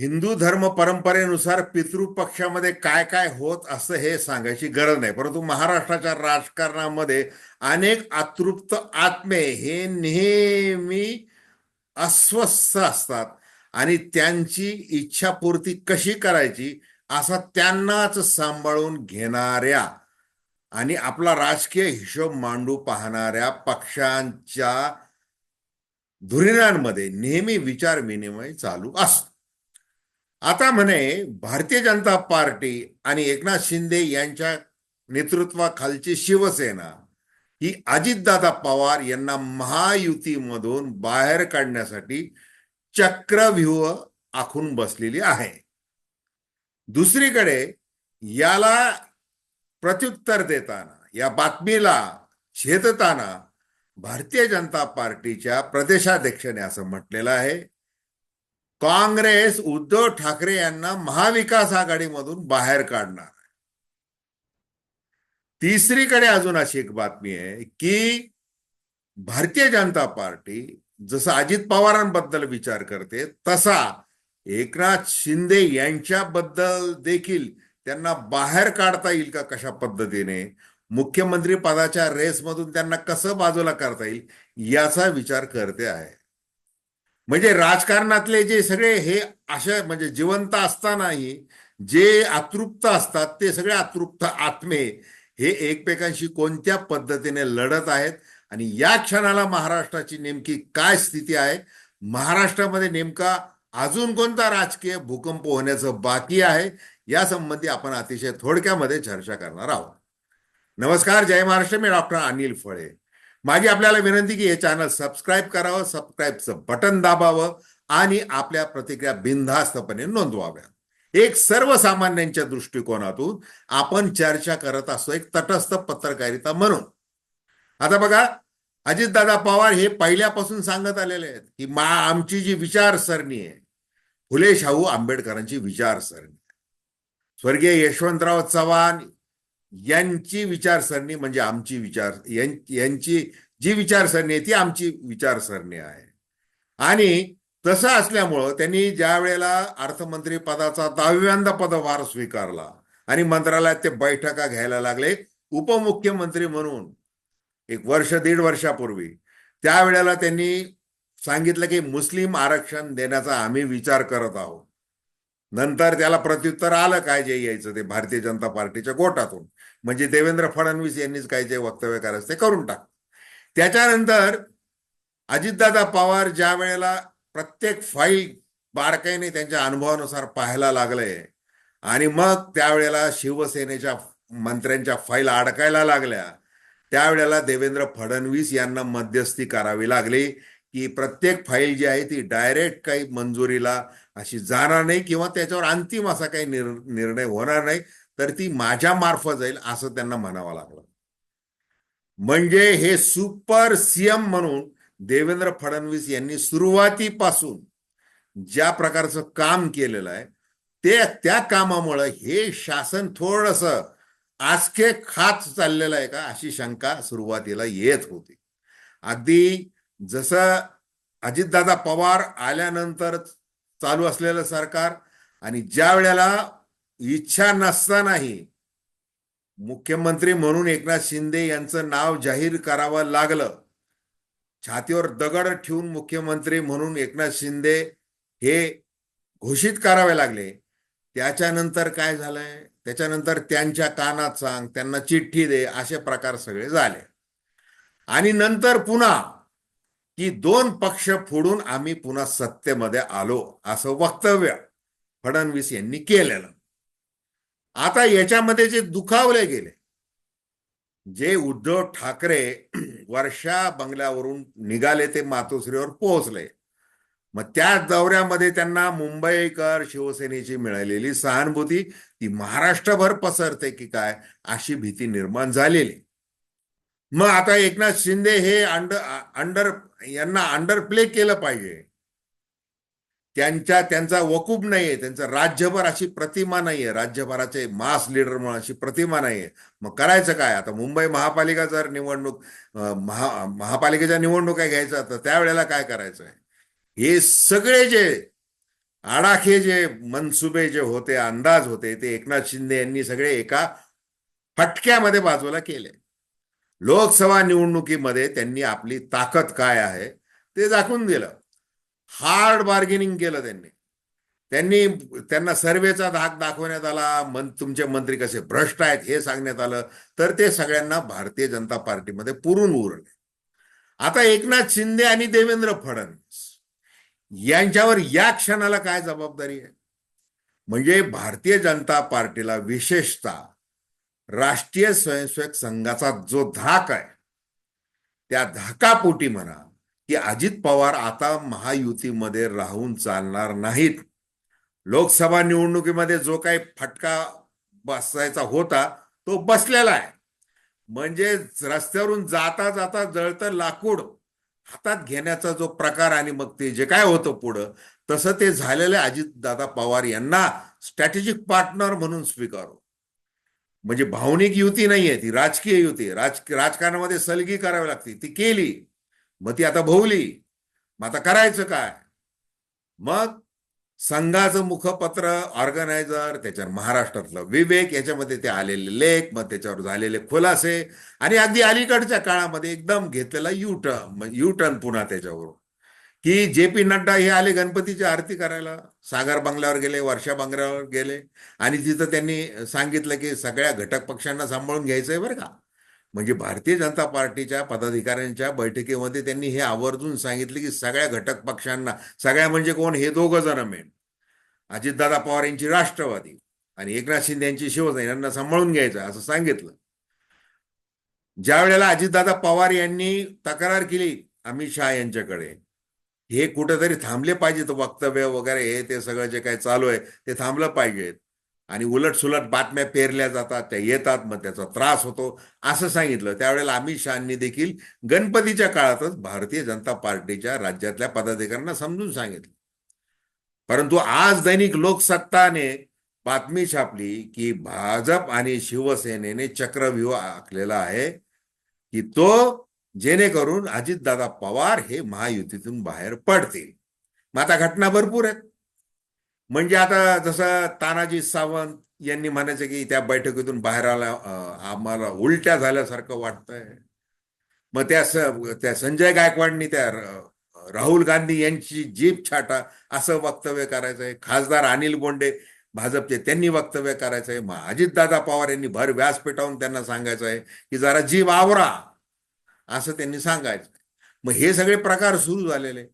हिंदू धर्म परंपरेनुसार पितृपक्षामध्ये काय काय होत असं हे सांगायची गरज नाही. परंतु महाराष्ट्राच्या राजकारणामध्ये अनेक अतृप्त आत्मे हे नेहमी अस्वस्थ असतात आणि त्यांची इच्छापूर्ती कशी करायची असा त्यांनाच सांभाळून घेणाऱ्या आणि आपला राजकीय हिशोब मांडू पाहणाऱ्या पक्षांच्या धुरीणांमध्ये नेहमी विचार विनिमय चालू असतो. आता म्हणे भारतीय जनता पार्टी आणि एकनाथ शिंदे यांच्या नेतृत्वाखालची शिवसेना ही अजितदादा पवार यांना महायुतीमधून बाहेर काढण्यासाठी चक्रव्यूह आखून बसलेली आहे. दुसरीकडे याला प्रत्युत्तर देताना या बातमीला छेदताना भारतीय जनता पार्टीच्या प्रदेशाध्यक्षाने असं म्हटलेलं आहे. काँग्रेस उद्धव ठाकरे यांना महाविकास आघाडीमधून बाहेर काढणार तिसरीकडे अजून अशी एक बातमी आहे की भारतीय जनता पार्टी जसं अजित पवारांबद्दल विचार करते तसा एकनाथ शिंदे यांच्याबद्दल देखील त्यांना बाहेर काढता येईल का कशा पद्धतीने? मुख्यमंत्री पदाच्या रेसमधून त्यांना कसं बाजूला करता येईल याचा विचार करते आहे. म्हणजे राजकारणातले जे सगळे हे अशा म्हणजे जिवंत असतानाही जे अतृप्त असतात ते सगळे अतृप्त आत्मे हे एकमेकांशी कोणत्या पद्धतीने लढत आहेत आणि या क्षणाला महाराष्ट्राची नेमकी काय स्थिती आहे? महाराष्ट्रामध्ये नेमका अजून कोणता राजकीय भूकंप होण्याचं बाकी आहे? या संबंधी आपण अतिशय थोडक्यामध्ये चर्चा करणार आहोत. नमस्कार जय महाराष्ट्र. मी डॉक्टर अनिल फळे. माझी आपल्याला विनंती की हे चॅनल सबस्क्राईब करावं सबस्क्राईबचं बटन दाबावं आणि आपल्या प्रतिक्रिया बिनधास्तपणे नोंदवाव्या एक सर्वसामान्यांच्या दृष्टिकोनातून आपण चर्चा करत असतो एक तटस्थ पत्रकारिता म्हणून. आता बघा अजितदादा पवार हे पहिल्यापासून सांगत आलेले आहेत की मा आमची जी विचारसरणी आहे फुले शाहू आंबेडकरांची विचारसरणी स्वर्गीय यशवंतराव चव्हाण यांची विचारसरणी म्हणजे आमची विचार यांची जी विचारसरणी आहे ती आमची विचारसरणी आहे. आणि तसं असल्यामुळं त्यांनी ज्या वेळेला अर्थमंत्री पदाचा दहाव्यांदा पदभार स्वीकारला आणि मंत्रालयात ते बैठका घ्यायला लागले उपमुख्यमंत्री म्हणून एक वर्ष दीड वर्षापूर्वी त्यावेळेला त्यांनी सांगितलं की मुस्लिम आरक्षण देण्याचा आम्ही विचार करत आहोत. नंतर त्याला प्रत्युत्तर आलं काय जे यायचं ते भारतीय जनता पार्टीच्या गोटातून. म्हणजे देवेंद्र फडणवीस यांनीच काही जे वक्तव्य करायचं ते करून टाक. त्याच्यानंतर अजितदादा पवार ज्या वेळेला प्रत्येक फाईल बारकाईने त्यांच्या अनुभवानुसार पाहायला लागले आणि मग त्यावेळेला शिवसेनेच्या मंत्र्यांच्या फाईल अडकायला लागल्या त्यावेळेला देवेंद्र फडणवीस यांना मध्यस्थी करावी लागली की प्रत्येक फाईल जी आहे ती डायरेक्ट काही मंजुरीला अशी जाणार नाही किंवा त्याच्यावर अंतिम असा काही निर्णय होणार नाही. तर ती माझ्या मार्फत जाईल असं त्यांना म्हणावं लागलं. म्हणजे हे सुपर सीएम म्हणून देवेंद्र फडणवीस यांनी सुरुवातीपासून ज्या प्रकारचं काम केलेलं आहे ते त्या कामामुळे हे शासन थोडस आजके खात चाललेलं आहे का अशी शंका सुरुवातीला येत होती. अगदी जसं अजितदादा पवार आल्यानंतर चालू असलेलं सरकार आणि ज्या वेळेला इच्छा नसतानाही मुख्यमंत्री म्हणून एकनाथ शिंदे यांचं नाव जाहीर करावं लागलं. छातीवर दगड ठेवून मुख्यमंत्री म्हणून एकनाथ शिंदे हे घोषित करावे लागले. त्याच्यानंतर काय झालंय? त्याच्यानंतर त्यांच्या कानात सांग त्यांना चिठ्ठी दे असे प्रकार सगळे झाले. आणि नंतर पुन्हा की दोन पक्ष फोडून आम्ही पुन्हा सत्तेमध्ये आलो असं वक्तव्य फडणवीस यांनी केलेलं. आता याच्यामध्ये जे दुखावले गेले जे उद्धव ठाकरे वर्षा बंगल्यावरून निघाले ते मातोश्रीवर पोहोचले. मग त्या दौऱ्यामध्ये त्यांना मुंबईकर शिवसेनेची मिळालेली सहानुभूती ती महाराष्ट्रभर पसरते की काय अशी भीती निर्माण झालेली. मग आता एकनाथ शिंदे हे अंडर अंडर यांना अंडर प्ले केलं पाहिजे. त्यांच्या त्यांचा वकूब नाहीये त्यांचं राज्यभर अशी प्रतिमा नाहीये राज्यभराचे मास लीडर म्हणून अशी प्रतिमा नाहीये. मग करायचं काय? आता मुंबई महापालिका जर निवडणूक महा महापालिकेच्या निवडणुका घ्यायचा तर त्यावेळेला काय करायचं आहे हे सगळे जे आडाखे जे मनसुबे जे होते अंदाज होते ते एकनाथ शिंदे यांनी सगळे एका फटक्यामध्ये बाजूला केले. लोकसभा निवडणुकीमध्ये त्यांनी आपली ताकद काय आहे ते दाखवून दिलं. हार्ड बार्गेनिंग केलं त्यांनी. त्यांनी त्यांना सर्वेचा धाक दाखवण्यात आला मन तुमचे मंत्री कसे भ्रष्ट आहेत हे सांगण्यात आलं तर ते सगळ्यांना भारतीय जनता पार्टीमध्ये पुरून उरले. आता एकनाथ शिंदे आणि देवेंद्र फडणवीस यांच्यावर या क्षणाला काय जबाबदारी आहे? म्हणजे भारतीय जनता पार्टीला विशेषतः राष्ट्रीय स्वयंसेवक संघाचा जो धाक आहे त्या धाकापोटी म्हणा की अजित पवार आता महायुतीमध्ये राहून चालणार नाहीत. लोकसभा निवडणुकीमध्ये जो काही फटका बसायचा होता तो बसलेला आहे. म्हणजे रस्त्यावरून जाता जाता जळतं लाकूड हातात घेण्याचा जो प्रकार आणि मग ते जे काय होतं पुढं तसं ते झालेलं अजितदादा पवार यांना स्ट्रॅटेजिक पार्टनर म्हणून स्वीकारू. म्हणजे भावनिक युती नाहीये ती राजकीय युती राज राजकारणामध्ये सलगी करावी लागते. ती केली. मग ती आता भोवली. मग आता करायचं काय? मग संघाचं मुखपत्र ऑर्गनायझर त्याच्यावर महाराष्ट्रातलं विवेक याच्यामध्ये ते आलेले लेख मग त्याच्यावर झालेले खुलासे आणि अगदी अलीकडच्या काळामध्ये एकदम घेतलेला यू टर्न यू टर्न पुन्हा त्याच्यावर की जे पी नड्डा हे आले गणपतीची आरती करायला. सागर बंगल्यावर गेले वर्षा बंगल्यावर गेले. आणि तिथं त्यांनी सांगितलं की सगळ्या घटक पक्षांना सांभाळून घ्यायचंय बरं का. म्हणजे भारतीय जनता पार्टीच्या पदाधिकाऱ्यांच्या बैठकीमध्ये त्यांनी हे आवर्जून सांगितले की सगळ्या घटक पक्षांना सगळ्या म्हणजे कोण? हे दोघं जण मेन अजितदादा पवार यांची राष्ट्रवादी आणि एकनाथ शिंदे यांची शिवसेना यांना सांभाळून घ्यायचं असं सांगितलं. ज्या वेळेला अजितदादा पवार यांनी तक्रार केली अमित शहा यांच्याकडे हे कुठेतरी थांबले पाहिजेत वक्तव्य वगैरे हे ते सगळं जे काही चालू आहे ते थांबलं पाहिजेत. आणि उलट सुलट बातम्या पेरल्या जातात त्या येतात मग त्याचा त्रास होतो. असं सांगितलं. त्यावेळेला अमित शहानी देखील गणपतीच्या काळातच भारतीय जनता पार्टीच्या राज्यातल्या पदाधिकाऱ्यांना समजून सांगितलं. परंतु आज दैनिक लोकसत्ताने बातमी छापली की भाजप आणि शिवसेनेने चक्रव्यूह आखलेला आहे की तो जेणेकरून अजितदादा पवार हे महायुतीतून बाहेर पडतील. मग आता घटना भरपूर आहेत. म्हणजे आता जसं तानाजी सावंत यांनी म्हणायचं की त्या बैठकीतून बाहेर आला आम्हाला उलट्या झाल्यासारखं वाटतंय. मग त्या त्या संजय गायकवाडनी त्या राहुल गांधी यांची जीप छाटा असं वक्तव्य करायचंय. खासदार अनिल बोंडे भाजपचे त्यांनी वक्तव्य करायचंय. मग अजितदादा पवार यांनी भर व्यास पेटावून त्यांना सांगायचं आहे की जरा जीव आवरा असं त्यांनी सांगायचं मग हे सगळे प्रकार सुरू झालेले.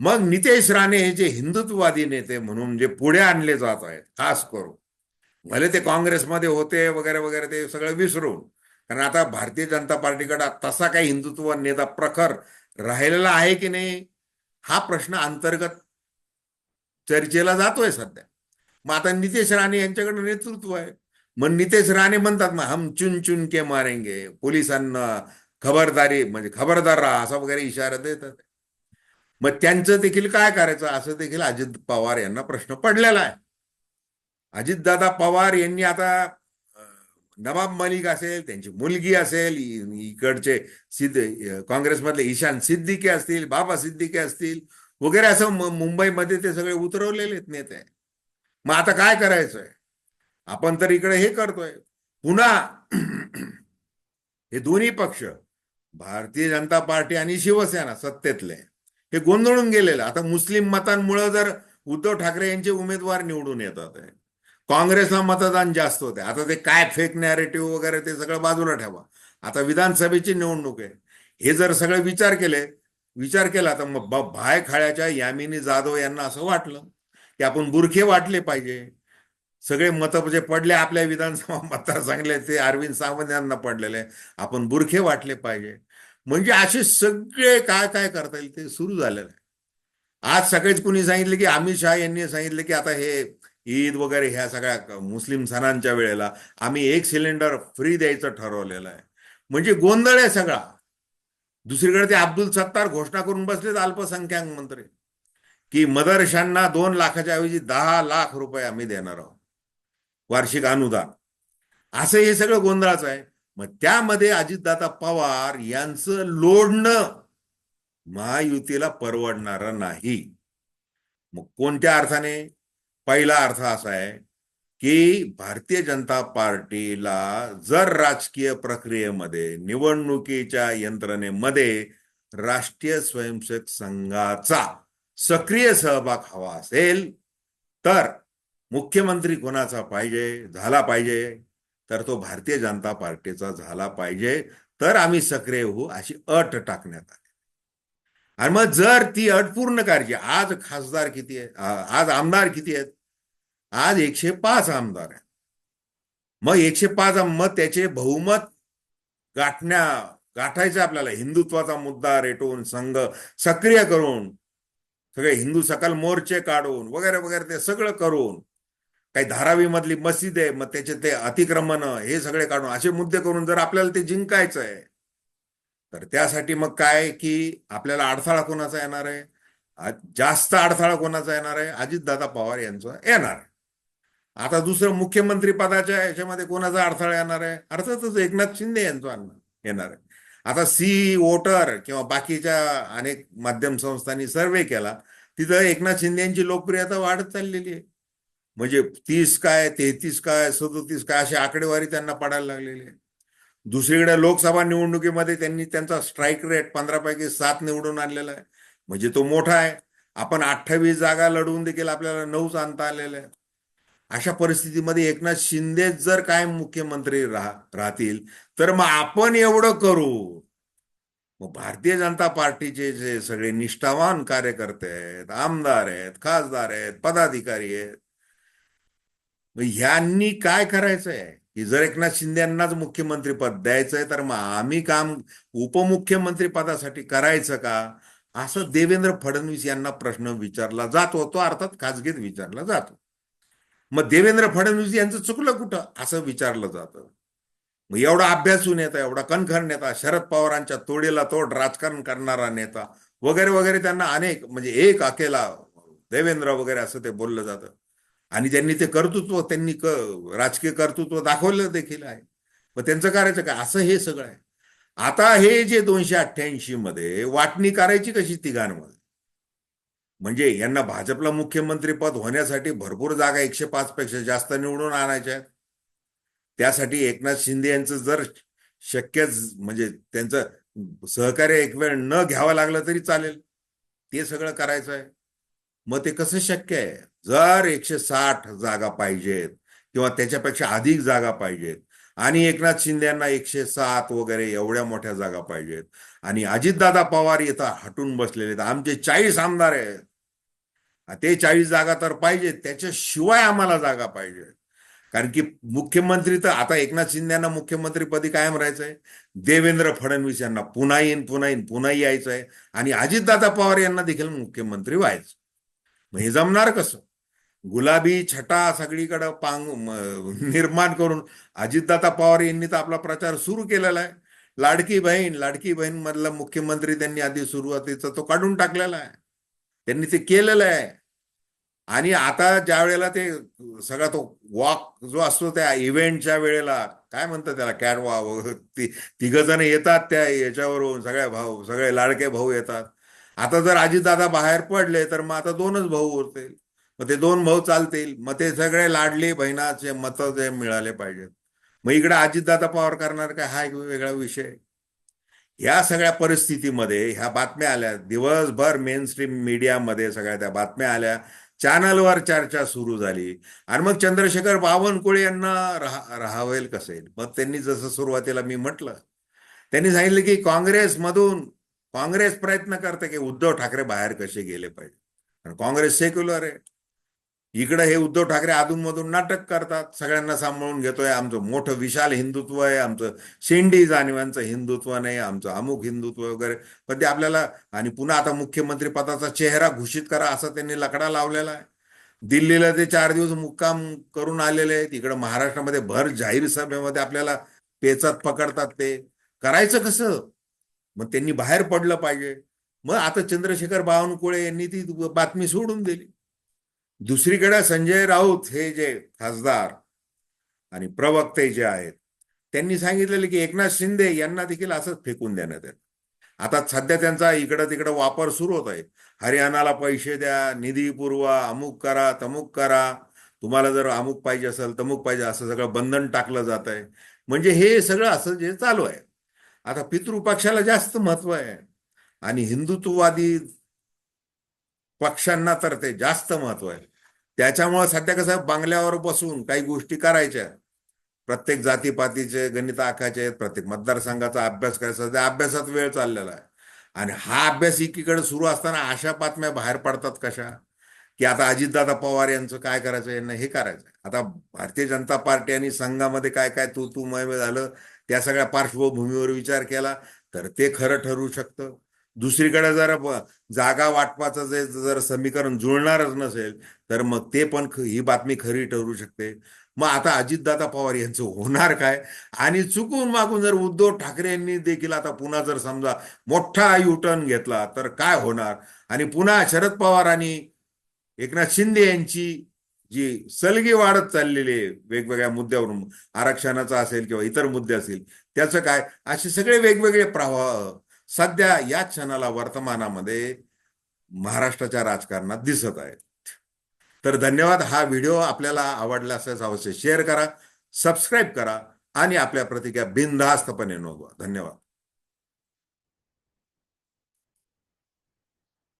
मग नितेश राणे हे जे हिंदुत्ववादी नेते म्हणून जे पुढे आणले जात आहेत खास करून भले ते काँग्रेसमध्ये होते वगैरे वगैरे ते सगळं विसरून कारण आता भारतीय जनता पार्टीकडे तसा काही हिंदुत्व नेता प्रखर राहिलेला आहे की नाही हा प्रश्न अंतर्गत चर्चेला जातोय सध्या. मग आता नितेश राणे यांच्याकडे नेतृत्व आहे. मग नितेश राणे म्हणतात मग हम चुन चुन के मारेंगे पोलिसांना खबरदारी म्हणजे खबरदार राहा असा वगैरे इशारा देतात. मग त्यांचं देखील काय करायचं? असं देखील अजित पवार यांना प्रश्न पडलेला आहे. अजितदादा पवार यांनी आता नवाब मलिक असेल त्यांची मुलगी असेल इकडचे सिद्ध काँग्रेसमधले ईशान सिद्दीके असतील बाबा सिद्दीके असतील वगैरे असं मुंबईमध्ये ते सगळे उतरवलेले नेते. मग आता काय करायचंय? आपण तर इकडे हे करतोय. पुन्हा हे दोन्ही पक्ष भारतीय जनता पार्टी आणि शिवसेना सत्तेतले हे गोंधळून गेलेलं. आता मुस्लिम मतांमुळे जर उद्धव ठाकरे यांचे उमेदवार निवडून येतात. आहे. काँग्रेसला मतदान जास्त होते आता ते काय फेक नॅरेटिव्ह वगैरे ते सगळं बाजूला ठेवा. आता विधानसभेची निवडणूक आहे. हे जर सगळे विचार केले विचार केला तर मग भाय खाळ्याच्या यामिनी जाधव यांना असं वाटलं की आपण बुरखे वाटले पाहिजे. सगळे मत जे पडले आपल्या विधानसभा मतदारसंघातले ते अरविंद सावंत यांना पडलेले. आपण बुरखे वाटले पाहिजे. म्हणजे असे सगळे काय काय करता येईल ते सुरू झालेलं आहे आज सगळेच कुणी सांगितलं की अमित शहा यांनी सांगितलं की आता हे ईद वगैरे ह्या सगळ्या मुस्लिम सणांच्या वेळेला आम्ही एक सिलेंडर फ्री द्यायचं ठरवलेलं आहे. म्हणजे गोंधळ आहे सगळा. दुसरीकडे ते अब्दुल सत्तार घोषणा करून बसलेत अल्पसंख्याक मंत्री. की मदरशांना दोन लाखाच्या ऐवजी दहा लाख रुपये आम्ही देणार आहोत. वार्षिक अनुदान. असं हे सगळं गोंधळाचं आहे. मग त्यामध्ये अजितदादा पवार यांचं लोडणं महायुतीला परवडणारं नाही. मग कोणत्या अर्थाने? पहिला अर्थ असा आहे की भारतीय जनता पार्टीला जर राजकीय प्रक्रियेमध्ये निवडणुकीच्या यंत्रणेमध्ये राष्ट्रीय स्वयंसेवक संघाचा सक्रिय सहभाग हवा असेल तर मुख्यमंत्री कोणाचा पाहिजे? झाला पाहिजे. तर तो भारतीय जनता पार्टीचा झाला पाहिजे. तर आम्ही सक्रिय होऊ अशी अट टाकण्यात आली. आणि मग जर ती अट पूर्ण करायची आज खासदार किती आहे आज आमदार किती आहेत? आज एकशे पाच आमदार आहेत. मग एकशे पाच मग त्याचे बहुमत गाठण्या गाठायचं आपल्याला. हिंदुत्वाचा मुद्दा रेटून संघ सक्रिय करून सगळे हिंदू सकल मोर्चे काढून वगैरे वगैरे ते सगळं करून काही धारावी मधली मस्जिद आहे मग त्याचे ते अतिक्रमण हे सगळे काढून असे मुद्दे करून जर आपल्याला ते जिंकायचं आहे तर त्यासाठी मग काय की आपल्याला अडथळा कोणाचा येणार आहे? जास्त अडथळा कोणाचा येणार आहे? अजितदादा पवार यांचा येणार आहे. आता दुसरं मुख्यमंत्री पदाच्या याच्यामध्ये कोणाचा अडथळा येणार आहे? अर्थातच एकनाथ शिंदे यांचा येणार आहे. आता सी वोटर किंवा बाकीच्या अनेक माध्यम संस्थांनी सर्वे केला तिथं एकनाथ शिंदे यांची लोकप्रियता वाढत चाललेली आहे. म्हणजे तीस काय तेहतीस काय सदोतीस काय अशी आकडेवारी त्यांना पडायला लागलेली आहे दुसरीकडे लोकसभा निवडणुकीमध्ये त्यांनी त्यांचा स्ट्राईक रेट पंधरा पैकी सात निवडून आणलेला आहे. म्हणजे तो मोठा आहे. आपण अठ्ठावीस जागा लढवून देखील आपल्याला नऊच आणता आलेल्या आहे अशा परिस्थितीमध्ये एकनाथ शिंदे जर काय मुख्यमंत्री राह राहतील तर मग आपण एवढं करू. मग भारतीय जनता पार्टीचे जे सगळे निष्ठावान कार्यकर्ते आहेत आमदार आहेत खासदार आहेत पदाधिकारी आहेत ह्यांनी काय करायचं आहे की जर एकनाथ शिंदे यांनाच मुख्यमंत्री पद द्यायचंय तर मग आम्ही काम उपमुख्यमंत्री पदासाठी करायचं का? असं देवेंद्र फडणवीस यांना प्रश्न विचारला जात. होतो अर्थात खाजगीत विचारला जातो. मग देवेंद्र फडणवीस यांचं चुकलं कुठं? असं विचारलं जातं. मग एवढा अभ्यासू नेता एवढा कणखर नेता शरद पवारांच्या तोडीला तोड राजकारण करणारा नेता वगैरे वगैरे त्यांना अनेक म्हणजे एक अकेला देवेंद्र वगैरे असं ते बोललं जातं. आणि त्यांनी ते कर्तृत्व त्यांनी क राजकीय कर्तृत्व दाखवलं देखील आहे. मग त्यांचं करायचं काय? असं हे सगळं आहे. आता हे जे दोनशे अठ्ठ्याऐंशी मध्ये वाटणी करायची कशी तिघांमध्ये? म्हणजे यांना भाजपला मुख्यमंत्री पद होण्यासाठी भरपूर जागा एकशे पाच पेक्षा जास्त निवडून आणायच्या आहेत. त्यासाठी एकनाथ शिंदे यांचं जर शक्य म्हणजे त्यांचं सहकार्य एक वेळ न घ्यावं लागलं तरी चालेल. ते सगळं करायचं आहे. मग ते कसं शक्य आहे? जर एकशे साठ जागा पाहिजेत किंवा त्याच्यापेक्षा अधिक जागा पाहिजेत आणि एकनाथ शिंदे यांना एकशे सात वगैरे एवढ्या मोठ्या जागा पाहिजेत आणि अजितदादा पवार येतात हटून बसलेले आहेत आमचे चाळीस आमदार आहेत. ते चाळीस जागा तर पाहिजेत त्याच्याशिवाय आम्हाला जागा पाहिजे. कारण की मुख्यमंत्री तर आता एकनाथ शिंदे यांना मुख्यमंत्रीपदी कायम राहायचंय. देवेंद्र फडणवीस यांना पुन्हा येईन पुन्हा येईन पुन्हा यायचं आहे आणि अजितदादा पवार यांना देखील मुख्यमंत्री व्हायचं. मग हे जमणार कसं? गुलाबी छटा सगळीकडं पांग निर्माण करून अजितदादा पवार यांनी तर आपला प्रचार सुरू केलेला आहे. लाडकी बहीण लाडकी बहीण मधला मुख्यमंत्री त्यांनी आधी सुरुवातीचा तो काढून टाकलेला आहे. त्यांनी ते केलेलं आहे. आणि आता ज्या वेळेला ते सगळा तो वॉक जो असतो त्या इव्हेंटच्या वेळेला काय म्हणतात त्याला कॅट ती तिघ जण येतात त्या याच्यावरून सगळ्या भाऊ सगळे लाडके भाऊ येतात. आता जर अजितदादा बाहेर पडले तर मग आता दोनच भाऊ उरतील. मग ते दोन भाऊ चालतील. मग ते सगळे लाडले बहिणाचे मत जे मिळाले पाहिजेत. मग इकडे अजितदादा पवार करणार काय? हा एक वेगळा विषय. ह्या सगळ्या परिस्थितीमध्ये ह्या बातम्या आल्या. दिवसभर मेन स्ट्रीम मीडियामध्ये सगळ्या त्या बातम्या आल्या. चॅनलवर चर्चा सुरू झाली. आणि मग चंद्रशेखर बावनकुळे यांना राहा राहावेल कसेल मग त्यांनी जसं सुरुवातीला मी म्हटलं त्यांनी सांगितलं की काँग्रेसमधून काँग्रेस प्रयत्न करते की उद्धव ठाकरे बाहेर कसे गेले पाहिजे. कारण काँग्रेस सेक्युलर आहे. इकडे हे उद्धव ठाकरे अधूनमधून नाटक करतात. सगळ्यांना सांभाळून घेतोय. आमचं मोठं विशाल हिंदुत्व आहे. आमचं शेंडी जाणिवांचं हिंदुत्व नाही. आमचं अमुक हिंदुत्व वगैरे. पण ते आपल्याला आणि पुन्हा आता मुख्यमंत्री पदाचा चेहरा घोषित करा असं त्यांनी लकडा लावलेला आहे. दिल्लीला ते चार दिवस मुक्काम करून आलेले आहेत. इकडे महाराष्ट्रामध्ये भर जाहीर सभेमध्ये आपल्याला पेचात पकडतात ते. करायचं कसं? मग त्यांनी बाहेर पडलं पाहिजे. मग आता चंद्रशेखर बावनकुळे यांनी ती बातमी सोडून दिली. दुसरीकडे संजय राऊत हे जे खासदार आणि प्रवक्ते जे आहेत त्यांनी सांगितलेले की एकनाथ शिंदे यांना देखील असंच फेकून देण्यात येत. आता सध्या त्यांचा इकडं तिकडं वापर सुरू होत आहे. हरियाणाला पैसे द्या निधी पुरवा अमुक करा तमुक करा. तुम्हाला जर अमुक पाहिजे असेल तमुक पाहिजे असं सगळं बंधन टाकलं जात आहे म्हणजे हे सगळं असं जे चालू आहे. आता पितृपक्षाला जास्त महत्त्व आहे. आणि हिंदुत्ववादी पक्षांना तर ते जास्त महत्त्व आहे. त्याच्यामुळे सध्या कसं बंगल्यावर बांगल्यावर बसून काही गोष्टी करायच्या. प्रत्येक जातीपातीचे गणित आखायचे आहेत प्रत्येक मतदारसंघाचा अभ्यास करायचा. त्या अभ्यासात वेळ चाललेला आहे. आणि हा अभ्यास एकीकडे सुरू असताना अशा बातम्या बाहेर पडतात कशा? की आता अजितदादा पवार यांचं काय करायचं? यांना हे करायचं आता भारतीय जनता पार्टी आणि संघामध्ये काय काय तू तू मय झालं त्या सगळ्या पार्श्वभूमीवर विचार केला तर ते खरं ठरू शकतं. दुसरीकडे जर जागा वाटपाचं जे जर समीकरण जुळणारच नसेल तर मग ते पण ही बातमी खरी ठरू शकते. मग आता अजितदादा पवार यांचं होणार काय? आणि चुकून मागून जर उद्धव ठाकरे यांनी देखील आता पुन्हा जर समजा मोठा युटर्न घेतला तर काय होणार? आणि पुन्हा शरद पवार आणि एकनाथ शिंदे यांची जी सलगी वाढत चाललेली आहे वेगवेगळ्या मुद्द्यावरून आरक्षणाचा असेल किंवा इतर मुद्दे असतील त्याचं काय? असे सगळे वेगवेगळे प्रवाह सध्या या क्षणाला वर्तमानामध्ये महाराष्ट्राच्या राजकारणात दिसत आहेत. तर धन्यवाद. हा व्हिडिओ आपल्याला आवडला असल्यास अवश्य शेअर करा सबस्क्राईब करा आणि आपल्या प्रतिक्रिया बिनधास्तपणे नोंदवा. धन्यवाद.